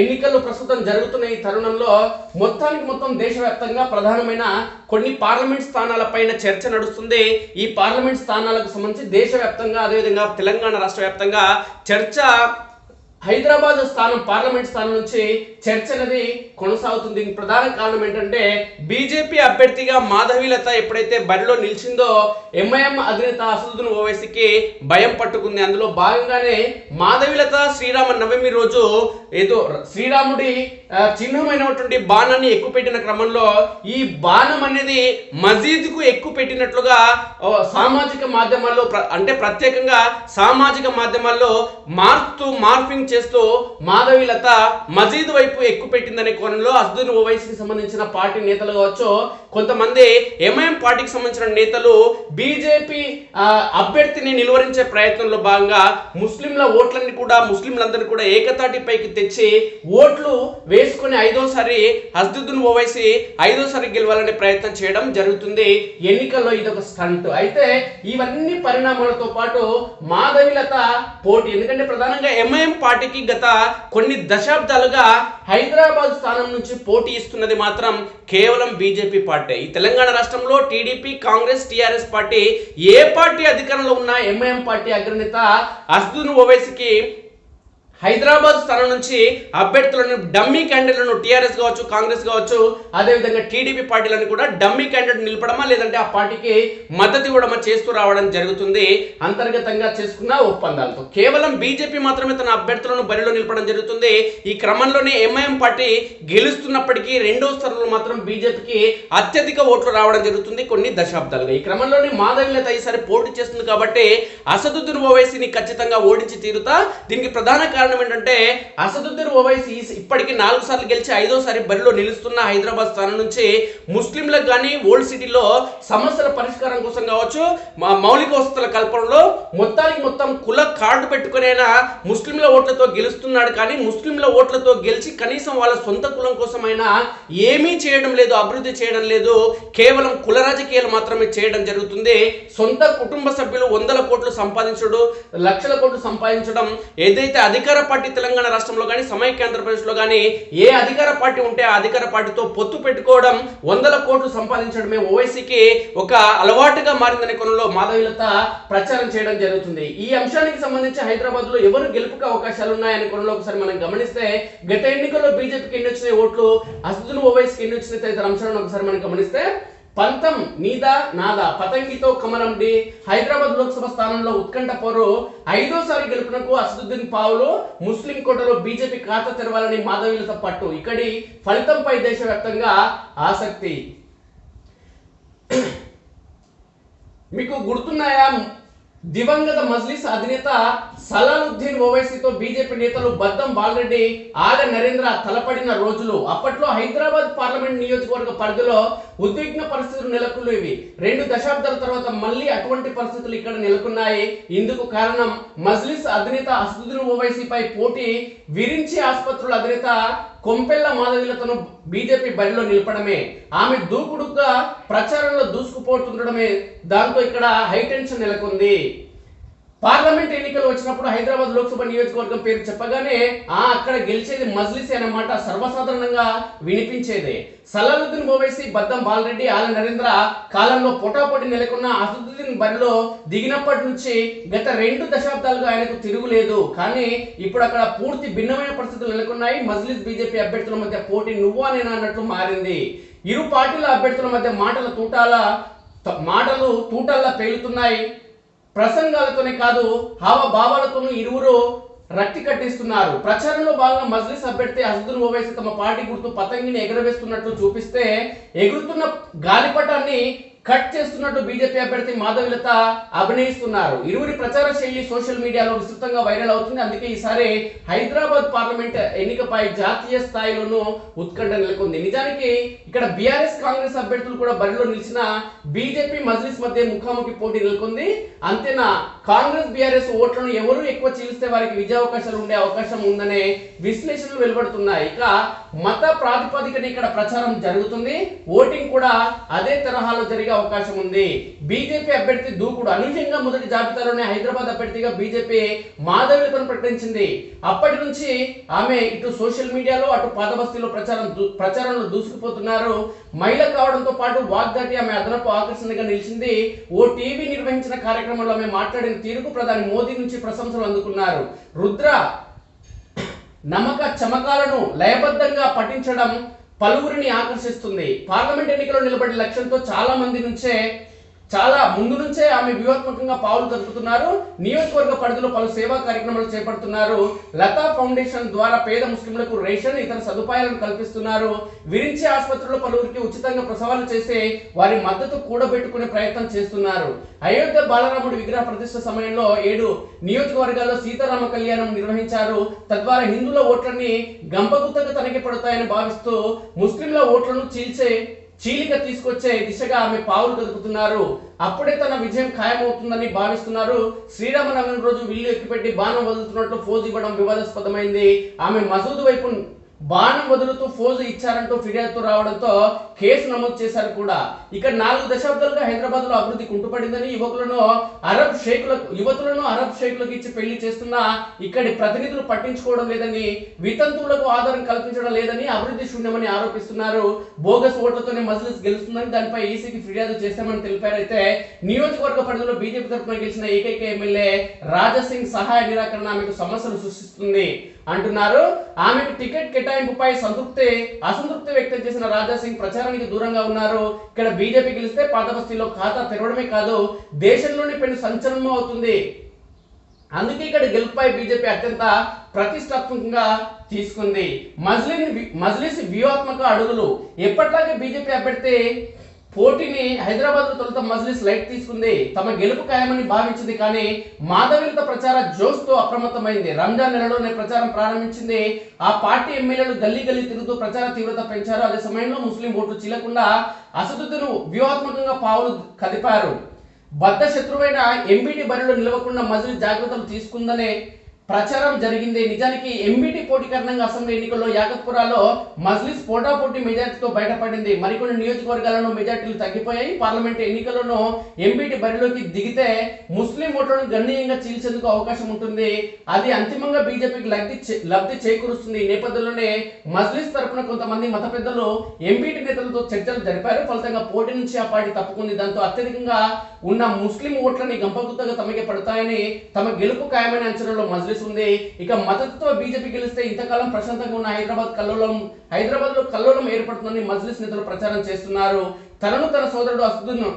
ఎన్నికలు ప్రస్తుతం జరుగుతున్న ఈ తరుణంలో మొత్తానికి మొత్తం దేశవ్యాప్తంగా ప్రధానమైన కొన్ని పార్లమెంట్ స్థానాలపైన చర్చ నడుస్తుంది. ఈ పార్లమెంట్ స్థానాలకు సంబంధించి దేశవ్యాప్తంగా అదేవిధంగా తెలంగాణ రాష్ట్ర వ్యాప్తంగా చర్చ హైదరాబాద్ స్థానం పార్లమెంట్ స్థానం నుంచి చర్చ అనేది కొనసాగుతుంది. దీనికి ప్రధాన కారణం ఏంటంటే బీజేపీ అభ్యర్థిగా మాధవీలత ఎప్పుడైతే బరిలో నిలిచిందో ఎంఐఎం అధినేత అసదుద్దీన్ ఓవైసీకి భయం పట్టుకుంది. అందులో భాగంగానే మాధవీలత శ్రీరామ నవమి రోజు ఏదో శ్రీరాముడి చిహ్నమైనటువంటి బాణాన్ని ఎక్కువ పెట్టిన క్రమంలో ఈ బాణం అనేది మసీదుకు ఎక్కువ పెట్టినట్లుగా సామాజిక మాధ్యమాల్లో ప్ర- అంటే ప్రత్యేకంగా సామాజిక మాధ్యమాల్లో మార్పు మార్పింగ్ చేస్తూ మాధవి లత మజీద్ వైపు ఎక్కువ పెట్టిందనే కోణంలో అస్దున్ ఓవైసీకి సంబంధించిన పార్టీ నేతలు కావచ్చు కొంతమంది ఎంఐఎం పార్టీకి సంబంధించిన నేతలు బీజేపీ అభ్యర్థిని నిలువరించే ప్రయత్నంలో భాగంగా ముస్లింల ఓట్లన్నీ కూడా ముస్లింలందరినీ కూడా ఏకతాటిపైకి తెచ్చి ఓట్లు వేసుకొని ఐదోసారి హస్దుద్దీన్ ఓవైసీ ఐదోసారి గెలవాలనే ప్రయత్నం చేయడం జరుగుతుంది. ఎన్నికల్లో ఇది ఒక స్టంట్. అయితే ఇవన్నీ పరిణామాలతో పాటు మాధవిలత పోటీ ఎందుకంటే ప్రధానంగా ఎంఐఎం పార్టీ పార్టీకి గత కొన్ని దశాబ్దాలుగా హైదరాబాద్ స్థానం నుంచి పోటీ ఇస్తున్నది మాత్రం కేవలం బీజేపీ పార్టీ. ఈ తెలంగాణ రాష్ట్రంలో టీడీపీ కాంగ్రెస్ టీఆర్ఎస్ పార్టీ ఏ పార్టీ అధికారంలో ఉన్న ఎంఐఎం పార్టీ అగ్రనేత అస్దున్ ఓవైసీకి హైదరాబాద్ స్థానం నుంచి అభ్యర్థులను డమ్మీ క్యాండిడేట్లను టీఆర్ఎస్ కావచ్చు కాంగ్రెస్ కావచ్చు అదేవిధంగా టీడీపీ పార్టీలను కూడా డమ్మీ క్యాండిడేట్ నిలపడమా లేదంటే ఆ పార్టీకి మద్దతు ఇవ్వడమా చేస్తూ రావడం జరుగుతుంది. అంతర్గతంగా చేసుకున్న ఒప్పందాలతో. కేవలం బీజేపీ మాత్రమే తన అభ్యర్థులను బరిలో నిలపడం జరుగుతుంది. ఈ క్రమంలోనే ఎంఐఎం పార్టీ గెలుస్తున్నప్పటికీ రెండో స్థానంలో మాత్రం బీజేపీకి అత్యధిక ఓట్లు రావడం జరుగుతుంది కొన్ని దశాబ్దాలుగా. ఈ క్రమంలోనే మాధవిలత ఈసారి పోటీ చేస్తుంది కాబట్టి అసదుద్దీన్ ఓవైసీని ఖచ్చితంగా ఓడించి తీరుతా. దీనికి ప్రధాన కారణం ఏంటంటే అసదుద్దీన్ ఓవైసీ ఇప్పటికి నాలుగు సార్లు గెలిచి ఐదోసారి బరిలో నిలుస్తున్న హైదరాబాద్ స్థానం నుంచి ముస్లింలకు కానీ ఓల్డ్ సిటీలో సమస్యల పరిష్కారం కోసం కావచ్చు మా మౌలిక వసతుల కల్పనలో మొత్తానికి మొత్తం కుల కార్డు పెట్టుకునేనా ముస్లింల ఓట్లతో గెలుస్తున్నాడు కానీ ముస్లింల ఓట్లతో గెలిచి కనీసం వాళ్ళ సొంత కులం కోసమైనా ఏమీ చేయడం లేదు అభివృద్ధి చేయడం లేదు కేవలం కుల రాజకీయాలు మాత్రమే చేయడం జరుగుతుంది. సొంత కుటుంబ సభ్యులు వందల కోట్లు సంపాదించడం లక్షల కోట్లు సంపాదించడం ఏదైతే అధికార పార్టీ తెలంగాణ రాష్ట్రంలో కానీ సమైక్య ఆంధ్రప్రదేశ్లో కానీ ఏ అధికార పార్టీ ఉంటే ఆ అధికార పార్టీతో పొత్తు పెట్టుకోవడం వందల కోట్లు సంపాదించడమే ఓవైసీకి ఒక అలవాటుగా మారిందనే కొనలో మాధవీలత ప్రచారం చేయడం జరుగుతుంది. ఈ అంశానికి సంబంధించి హైదరాబాద్లో ఎవరు గెలుపుకు అవకాశాలు ఉన్నాయనే కొనలో ఒకసారి మనం గమనిస్తే గత ఎన్నికల్లో బీజేపీకి ఎన్ని వచ్చినాయి ఓట్లు అసదును ఓవైసీకి ఎన్ని వచ్చినాయి తదితర అంశాలను ఒకసారి మనం గమనిస్తే పంతం నీదా నాదా పతంగితో కమలండి హైదరాబాద్ లోక్సభ స్థానంలో ఉత్కంఠ పౌరు. ఐదోసారి గెలుపునకు అసదుద్దీన్ పావులు. ముస్లిం కోటలో బీజేపీ ఖాతా తెరవాలని మాధవీలత పట్టు. ఇక్కడి ఫలితంపై దేశవ్యాప్తంగా ఆసక్తి. మీకు గుర్తున్నాయా? దివంగత మజ్లిస్ అధినేత సలాలుద్దీన్ ఓవైసీతో బీజేపీ నేతలు బద్దం బాలరెడ్డి ఆర్ నరేంద్ర తలపడిన రోజులు. అప్పట్లో హైదరాబాద్ పార్లమెంట్ నియోజకవర్గ పరిధిలో ఉద్విగ్న పరిస్థితులు నెలకొల్లేవి. రెండు దశాబ్దాల తర్వాత మళ్ళీ అటువంటి పరిస్థితులు ఇక్కడ నెలకొన్నాయి. ఇందుకు కారణం మజ్లిస్ అధినేత అసదుద్దీన్ ఓవైసీపై పోటీ విరించి ఆసుపత్రుల అధినేత కొంపెల్ల మాధవిలతను బీజేపీ బరిలో నిలపడమే. ఆమె దూకుడుగా ప్రచారంలో దూసుకుపోతుండడమే. దాంతో ఇక్కడ హైటెన్షన్ నెలకొంది. పార్లమెంట్ ఎన్నికలు వచ్చినప్పుడు హైదరాబాద్ లోక్సభ నియోజకవర్గం పేరు చెప్పగానే ఆ అక్కడ గెలిచేది మజ్లిసే అన్నమాట సర్వసాధారణంగా వినిపించేది. సలాలుద్దీన్ ఓవైసీ బద్దం బాలరెడ్డి ఆల నరేంద్ర కాలంలో పోటాపోటీ నెలకొన్న అసదుద్దీన్ బరిలో దిగినప్పటి నుంచి గత రెండు దశాబ్దాలుగా ఆయనకు తిరుగులేదు కానీ ఇప్పుడు అక్కడ పూర్తి భిన్నమైన పరిస్థితులు నెలకొన్నాయి. మజ్లిస్ బీజేపీ అభ్యర్థుల మధ్య పోటీ నువ్వా నేనా అన్నట్లు మారింది. ఇరు పార్టీల అభ్యర్థుల మధ్య మాటల తూటాల మాటలు తూటాల్లా పేలుతున్నాయి. ప్రసంగాలతోనే కాదు హావభావాలతోనూ ఇరువురు రక్తి కట్టిస్తున్నారు. ప్రచారంలో భాగంగా మజ్లిస్ అభ్యర్థి అసదుల్ ఓవైసీ తమ పార్టీ గుర్తు పతంగిని ఎగరవేస్తున్నట్లు చూపిస్తే ఎగురుతున్న గాలిపటాన్ని కట్ చేస్తున్నట్టు బీజేపీ అభ్యర్థి మాధవిలత అభినయిస్తున్నారు. ఇరువురి ప్రచార శైలి సోషల్ మీడియాలో విస్తృతంగా వైరల్ అవుతుంది. అందుకే ఈసారి హైదరాబాద్ పార్లమెంట్ ఎన్నికపై జాతీయ స్థాయిలోనూ ఉత్కంఠ నెలకొంది. నిజానికి ఇక్కడ బీఆర్ఎస్ కాంగ్రెస్ అభ్యర్థులు కూడా బరిలో నిలిచిన బీజేపీ మజ్లిస్ మధ్య ముఖాముఖి పోటీ నెలకొంది. అంతేనా? కాంగ్రెస్ బీఆర్ఎస్ ఓట్లను ఎవరు ఎక్కువ చీలిస్తే వారికి విజయ అవకాశాలు ఉండే అవకాశం ఉందనే విశ్లేషణలు వెలువడుతున్నాయి. ఇక మత ప్రాతిపదికన ఇక్కడ ప్రచారం జరుగుతుంది. ఓటింగ్ కూడా అదే తరహాలో జరిగే అవకాశం ఉంది. బీజేపీ అభ్యర్థి దూకుడు అనూహ్యంగా మొదటి జాబితాలోనే హైదరాబాద్ అభ్యర్థిగా బీజేపీ మాధవిలతను ప్రకటించింది. అప్పటి నుంచి ఆమె ఇటు సోషల్ మీడియాలో అటు పాదబస్తీలో ప్రచారం ప్రచారంలో దూసుకుపోతున్నారు. మహిళ కావడంతో పాటు వాగ్దాటి ఆమె అదనపు ఆకర్షణగా నిలిచింది. ఓ టీవీ నిర్వహించిన కార్యక్రమంలో ఆమె మాట్లాడిన తీరుకు ప్రధాని మోదీ నుంచి ప్రశంసలు అందుకున్నారు. రుద్ర నమ్మక చమకాలను లయబద్ధంగా పఠించడం పలువురిని ఆకర్షిస్తుంది. పార్లమెంట్ ఎన్నికల్లో నిలబడే లక్ష్యంతో చాలా మంది నుంచే చాలా ముందు నుంచే ఆమె వ్యూహాత్మకంగా పావులు కదుపుతున్నారు నియోజకవర్గ పరిధిలో పలు సేవా కార్యక్రమాలు చేపడుతున్నారు. లతా ఫౌండేషన్ ద్వారా పేద ముస్లింలకు రేషన్ ఇతర సదుపాయాలను కల్పిస్తున్నారు. విరించి ఆసుపత్రిలో పలువురికి ఉచితంగా ప్రసవాలు చేసి వారి మద్దతు కూడబెట్టుకునే ప్రయత్నం చేస్తున్నారు. అయోధ్య బాలరాముడి విగ్రహ ప్రతిష్ట సమయంలో ఏడు నియోజకవర్గాల్లో సీతారామ కళ్యాణం నిర్వహించారు. తద్వారా హిందువుల ఓట్లన్నీ గంపగుత్తగా తనకి పడతాయని భావిస్తూ ముస్లింల ఓట్లను చీల్చే చీలిక తీసుకొచ్చే దిశగా ఆమె పావులు కదుపుతున్నారు అప్పుడే తన విజయం ఖాయమవుతుందని భావిస్తున్నారు. శ్రీరామనవమి రోజు విల్లు ఎక్కిపెట్టి బాణం వదులుతున్నట్లు ఫోజ్ ఇవ్వడం వివాదాస్పదమైంది. ఆమె మసూదు వైపు బాణం వదులుతూ ఫోజు ఇచ్చారంటూ ఫిర్యాదు రావడంతో కేసు నమోదు చేశారు కూడా. ఇక నాలుగు దశాబ్దాలుగా హైదరాబాద్లో అభివృద్ధి కుంటుపడిందని యువకులను అరబ్ షేకులకు యువతులను అరబ్ షేకులకు ఇచ్చి పెళ్ళి చేస్తున్నా ఇక్కడి ప్రతినిధులు పట్టించుకోవడం లేదని వితంతువులకు ఆధారం కల్పించడం లేదని అభివృద్ధి శూన్యమని ఆరోపిస్తున్నారు. బోగస్ ఓట్లతోనే మజ్లిస్ గెలుస్తుందని దానిపై ఈసీకి ఫిర్యాదు చేస్తామని తెలిపారైతే నియోజకవర్గ పరిధిలో బీజేపీ తరఫున గెలిచిన ఏకైక ఎమ్మెల్యే రాజసింగ్ సహాయ నిరాకరణ ఆమెకు సమస్యలు సృష్టిస్తుంది. అంటున్నారు. ఆమెకు టికెట్ కేటాయింపుపై సంతృప్తి అసంతృప్తి వ్యక్తం చేసిన రాజాసింగ్ ప్రచారానికి దూరంగా ఉన్నారు. ఇక్కడ బీజేపీ గెలిస్తే పాతబస్తీలో ఖాతా తెరవడమే కాదు దేశంలోని పెను సంచలనం అవుతుంది. అందుకే ఇక్కడ గెలుపుపై బీజేపీ అత్యంత ప్రతిష్టాత్మకంగా తీసుకుంది. మజ్లిన్ మజ్లిస్ వ్యూహాత్మక అడుగులు. ఎప్పటిలాగే బీజేపీ అభ్యర్థి పోటీని హైదరాబాద్ తొలుత మజ్లిస్ లైట్ తీసుకుంది. తమ గెలుపు ఖాయమని భావించింది కానీ మాధవిలత ప్రచార జోష్తో అప్రమత్తమైంది. రంజాన్ నెలలోనే ప్రచారం ప్రారంభించింది. ఆ పార్టీ ఎమ్మెల్యేలు గల్లీ గల్లీ తిరుగుతూ ప్రచార తీవ్రత పెంచారు. అదే సమయంలో ముస్లిం ఓట్లు చీలకుండా అసదుద్దును వ్యూహాత్మకంగా పావులు కదిపారు. బద్ద శత్రువైన ఎంబీటీ బరిలో నిలవకుండా మజ్లిస్ జాగ్రత్తలు తీసుకుందనే ప్రచారం జరిగింది. నిజానికి ఎంబీటీ పోటీ కారణంగా అసెంబ్లీ ఎన్నికల్లో యాగత్పురాలో మజ్లిస్ పోటాపోటీ మెజార్టీతో బయటపడింది. మరికొన్ని నియోజకవర్గాలను మెజార్టీలు తగ్గిపోయాయి. పార్లమెంట్ ఎన్నికల్లోనూ ఎంబీటీ బరిలోకి దిగితే ముస్లిం ఓట్లను గణనీయంగా చీల్చేందుకు అవకాశం ఉంటుంది. అది అంతిమంగా బీజేపీకి లబ్ధి లబ్ధి చేకూరుస్తుంది. ఈ నేపథ్యంలోనే మజ్లిస్ తరపున కొంతమంది మత పెద్దలు ఎంపీటీ నేతలతో చర్చలు జరిపారు. ఫలితంగా పోటీ నుంచి ఆ పార్టీ తప్పుకుంది. దాంతో అత్యధికంగా ఉన్న ముస్లిం ఓట్లని గంపగుత్తగా తమకే పడతాయని తమ గెలుపు ఖాయమైన అంచనాలో మజ్లిస్ ఉంది ఇక మద్దతుతో బీజేపీ గెలిస్తే ఇంతకాలం ప్రశాంతంగా ఉన్న హైదరాబాద్ కల్లోలం హైదరాబాద్లో కల్లోలం ఏర్పడుతుందని మజ్లిస్ నేతలు ప్రచారం చేస్తున్నారు. తనను తన సోదరుడు అసదుద్దీన్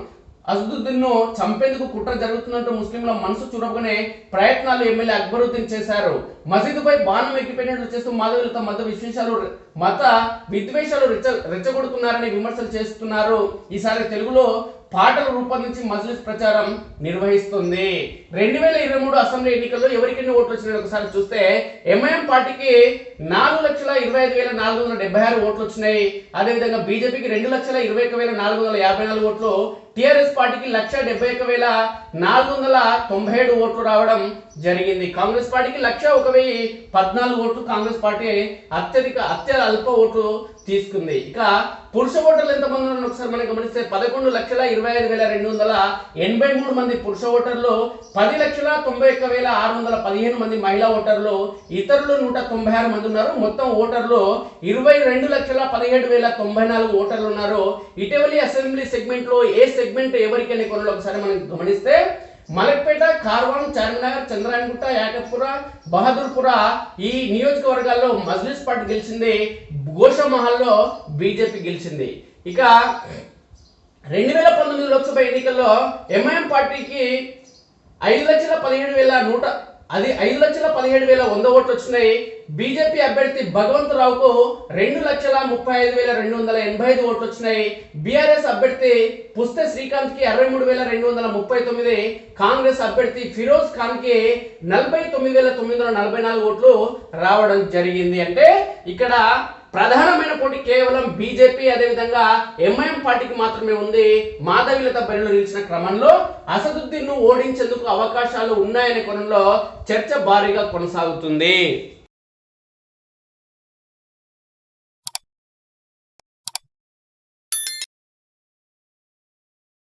అసదుద్దీన్ను చంపేందుకు కుట్ర జరుగుతున్నట్టు ముస్లింల మనసు చూడగానే ప్రయత్నాలు ఎమ్మెల్యే అక్బరుద్దీన్ చేశారు. మసీదుపై బాణం ఎక్కిపోయినట్లు చేస్తూ మాధవులతో మత విశ్వేషాలు మత విద్వేషాలు రెచ్చ రెచ్చగొడుతున్నారని విమర్శలు చేస్తున్నారు. ఈసారి తెలుగులో పాటలు రూపొందించి మజ్లిస్ ప్రచారం నిర్వహిస్తుంది. రెండు వేల ఇరవై మూడు అసెంబ్లీ ఎన్నికల్లో ఎవరికెన్ని ఓట్లు వచ్చినాయి ఒకసారి చూస్తే ఎంఐఎం పార్టీకి నాలుగు లక్షల ఇరవై ఐదు వేల నాలుగు వందల డెబ్బై ఆరు ఓట్లు వచ్చినాయి. అదేవిధంగా బీజేపీకి రెండు లక్షల ఇరవై ఒక వేల నాలుగు వందల యాభై నాలుగు ఓట్లు టిఆర్ఎస్ పార్టీకి లక్ష డెబ్బై ఒక వేల నాలుగు వందల తొంభై ఏడు ఓట్లు రావడం జరిగింది. కాంగ్రెస్ పార్టీకి లక్ష ఒక వెయ్యి పద్నాలుగు ఓట్లు కాంగ్రెస్ పార్టీ అత్యధిక అత్యంత అల్ప ఓట్లు తీసుకుంది. ఇక పురుష ఓటర్లు ఎంతమంది ఉన్నారో ఒకసారి మనం గమనిస్తే పదకొండు లక్షల ఇరవై ఐదు వేల రెండు వందల ఎనభై మూడు మంది పురుష ఓటర్లు పది లక్షల తొంభై ఒక్క వేల ఆరు వందల పదిహేను మంది మహిళా ఓటర్లు ఇతరులు నూట తొంభై ఆరు మంది ఉన్నారు. మొత్తం ఓటర్లు ఇరవై రెండు లక్షల పదిహేడు వేల తొంభై నాలుగు ఓటర్లు ఉన్నారు. ఇటీవలి అసెంబ్లీ సెగ్మెంట్లో ఏ సెగ్మెంట్ ఎవరికి ఎన్ని కొనలో ఒకసారి మనం గమనిస్తే మలక్పేట కార్వాన్ చార్మినార్ చంద్రాయణగుట్ట యాకత్పుర బహదూర్పుర ఈ నియోజకవర్గాల్లో మజ్లిస్ పార్టీ గెలిచింది. గోషమహల్లో బీజేపీ గెలిచింది. ఇక రెండు వేల పంతొమ్మిది లోక్సభ ఎన్నికల్లో ఎంఐఎం పార్టీకి ఐదు లక్షల పదిహేడు వేల నూట అది ఐదు లక్షల పదిహేడు వేల వంద ఓట్లు వచ్చినాయి. బీజేపీ అభ్యర్థి భగవంతరావుకు రెండు లక్షల ముప్పై ఐదు వేల రెండు వందల ఎనభై ఐదు ఓట్లు వచ్చినాయి. బీఆర్ఎస్ అభ్యర్థి పుస్తే శ్రీకాంత్కి అరవై మూడు వేల రెండు వందల ముప్పై తొమ్మిది. కాంగ్రెస్ అభ్యర్థి ఫిరోజ్ ఖాన్కి నలభై తొమ్మిది వేల తొమ్మిది వందల నలభై నాలుగు ఓట్లు రావడం జరిగింది. అంటే ఇక్కడ ప్రధానమైన పోటీ కేవలం బీజేపీ అదేవిధంగా ఎంఐఎం పార్టీకి మాత్రమే ఉంది. మాధవిలత బరిలో నిలిచిన క్రమంలో అసదుద్దీన్ను ఓడించేందుకు అవకాశాలు ఉన్నాయనే కోణంలో చర్చ భారీగా కొనసాగుతుంది.